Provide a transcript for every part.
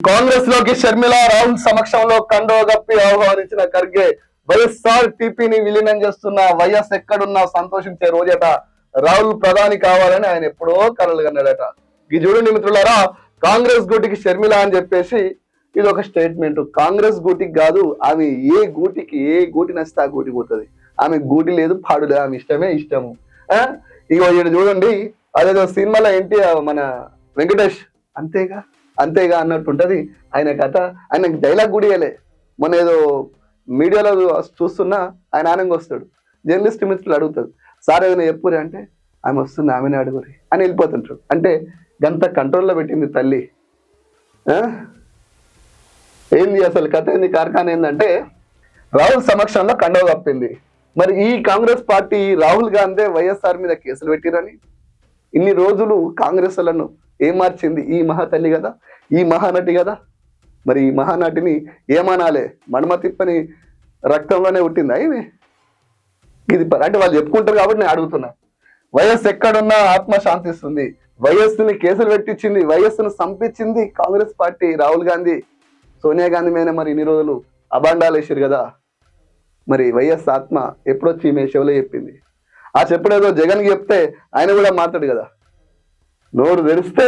కాంగ్రెస్లోకి షర్మిల రాహుల్ సమక్షంలో కండవ గప్పి ఆహ్వానించిన ఖర్గే వైఎస్ఆర్ టీపీని విలీనం చేస్తున్న వైఎస్ ఎక్కడున్నా సంతోషించే రోజట రాహుల్ ప్రధాని కావాలని ఆయన ఎప్పుడో కలలు కన్నాడట. ఈ చూడండి మిత్రులారా కాంగ్రెస్ గూటికి షర్మిల అని చెప్పేసి ఇది ఒక స్టేట్మెంట్. కాంగ్రెస్ గూటికి కాదు ఆమె ఏ గూటికి ఏ గూటి నచ్చితే ఆ గూటి పోతుంది. ఆమె గూటి లేదు పాడు లేదు ఆమె ఇష్టమే ఇష్టము. ఆ? ఇగో చూడండి అదేదో సినిమాలో ఏంటి మన వెంకటేష్? అంతేగా? అంతేగా అన్నట్టు ఉంటుంది. ఆయన కథ ఆయన డైలాగ్ కూడా ఇవ్వలే మొన్న ఏదో మీడియాలో చూస్తున్నా ఆయన ఆనంగా వస్తాడు. జర్నలిస్ట్ మిత్రులు అడుగుతాడు సార్ ఏదైనా చెప్పురి అంటే ఆమె వస్తుంది ఆమెనే అడుగురి అని వెళ్ళిపోతుంటాడు అంటే గంత కంట్రోల్లో పెట్టింది తల్లి. ఏంది అసలు కథ ఏంది కార్ఖాన ఏంటంటే రాహుల్ సమక్షంలో కండవ కప్పింది. మరి ఈ కాంగ్రెస్ పార్టీ రాహుల్ గాంధీ వైఎస్ఆర్ మీద కేసులు పెట్టిరని ఇన్ని రోజులు కాంగ్రెస్ వాళ్ళను ఏం మార్చింది? ఈ మహాతల్లి కదా? ఈ మహానటి కదా? మరి ఈ మహానటిని ఏమనాలే? మడమ తిప్పని రక్తంలోనే పుట్టిందా ఏమి ఇది అంటే వాళ్ళు చెప్పుకుంటారు కాబట్టి నేను అడుగుతున్నా. వైఎస్ ఎక్కడున్నా ఆత్మ శాంతిస్తుంది. వైఎస్ని కేసులు పెట్టించింది వైఎస్ను సంపించింది కాంగ్రెస్ పార్టీ రాహుల్ గాంధీ. సోనియా గాంధీ మీద మరి ఇన్ని రోజులు అబాండాలు వేసారు కదా? మరి వైఎస్ ఆత్మ ఎప్పుడొచ్చి ఈమె చెవులో చెప్పింది? ఆ చెప్పుడేదో జగన్కి చెప్తే ఆయన కూడా మాట్లాడు కదా? నోరు తెరిస్తే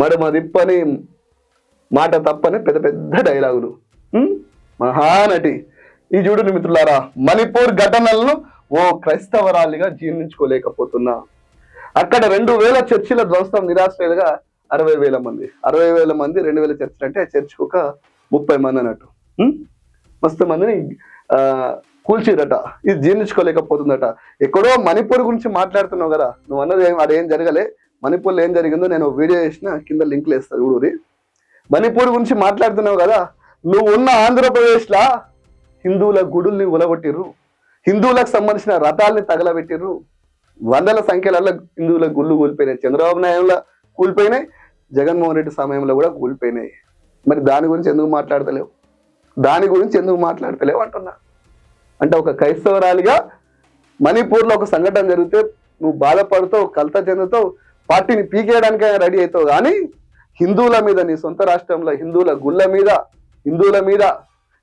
మడమ దిప్పని మాట తప్పని పెద్ద పెద్ద డైలాగులు. మహానటి. ఈ చూడండి మిత్రులారా మణిపూర్ ఘటనలను ఓ క్రైస్తవరాలిగా జీర్ణించుకోలేకపోతున్నా. అక్కడ రెండు వేల చర్చిల ధ్వంసం నిరాశ్రయులుగా అరవై వేల మంది. అరవై వేల మంది రెండు వేల చర్చిలు అంటే చర్చికి ఒక ముప్పై మంది అన్నట్టు. మస్తు మందిని కూల్చిరట. ఇది జీర్ణించుకోలేకపోతుందట. ఎక్కడో మణిపూర్ గురించి మాట్లాడుతున్నావు కదా నువ్వు అన్నది ఏం అదేం జరగలే? మణిపూర్లో ఏం జరిగిందో నేను వీడియో చేసిన కింద లింక్లు వేస్తాను చూడురి మణిపూర్ గురించి మాట్లాడుతున్నావు కదా నువ్వు ఉన్న ఆంధ్రప్రదేశ్లా హిందువుల గుడుల్ని ఉలగొట్టిర్రు హిందువులకు సంబంధించిన రథాల్ని తగలబెట్టిర్రు వందల సంఖ్యలలో హిందువుల గుళ్ళు కూలిపోయినాయి. చంద్రబాబు నాయుడులో కూలిపోయినాయి జగన్మోహన్ రెడ్డి సమయంలో కూడా కూలిపోయినాయి. మరి దాని గురించి ఎందుకు మాట్లాడతలేవు? దాని గురించి ఎందుకు మాట్లాడతలేవు అంటున్నా. అంటే ఒక క్రైస్తవరాలిగా మణిపూర్లో ఒక సంఘటన జరిగితే నువ్వు బాధపడుతావు కలత చెందుతావు పార్టీని పీకేయడానికైనా రెడీ అవుతావు కానీ హిందువుల మీద నీ సొంత రాష్ట్రంలో హిందువుల గుళ్ళ మీద హిందువుల మీద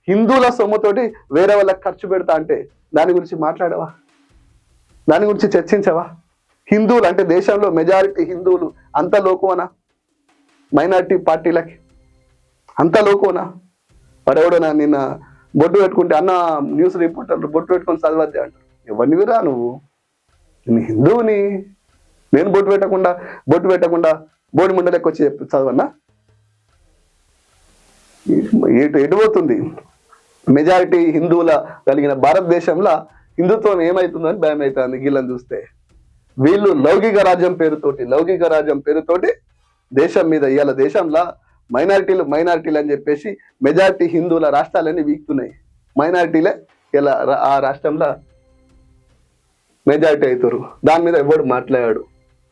హిందువుల సొమ్ముతోటి వేరే వాళ్ళకి ఖర్చు పెడతా అంటే దాని గురించి మాట్లాడవా? దాని గురించి చర్చించవా? హిందువులు అంటే దేశంలో మెజారిటీ హిందువులు అంత లోకువనా? మైనారిటీ పార్టీలకి అంత లోకువనా? పడేవాడు నిన్న బొట్టు పెట్టుకుంటే అన్న న్యూస్ రిపోర్టర్లు బొట్టు పెట్టుకొని చదవద్దే అంటారు. ఎవరినివిరా నువ్వు? నేను హిందువుని. నేను బొట్టు పెట్టకుండా బొట్టు పెట్టకుండా బోడి ముండలకి వచ్చి చదవన్నా ఎటు ఎటు పోతుంది? మెజారిటీ హిందువుల కలిగిన భారతదేశంలో హిందుత్వం ఏమవుతుందని భయం అవుతుంది వీళ్ళని చూస్తే. వీళ్ళు లౌకిక రాజ్యం పేరుతోటి లౌకిక రాజ్యం పేరుతోటి దేశం మీద ఇవాళ దేశంలో మైనారిటీలు మైనారిటీలు అని చెప్పేసి మెజారిటీ హిందువుల రాష్ట్రాలన్నీ వీక్తున్నాయి. మైనారిటీలే ఇలా రా- ఆ రాష్ట్రంలో మెజారిటీ అవుతారు దాని మీద ఎవడు మాట్లాడాడు?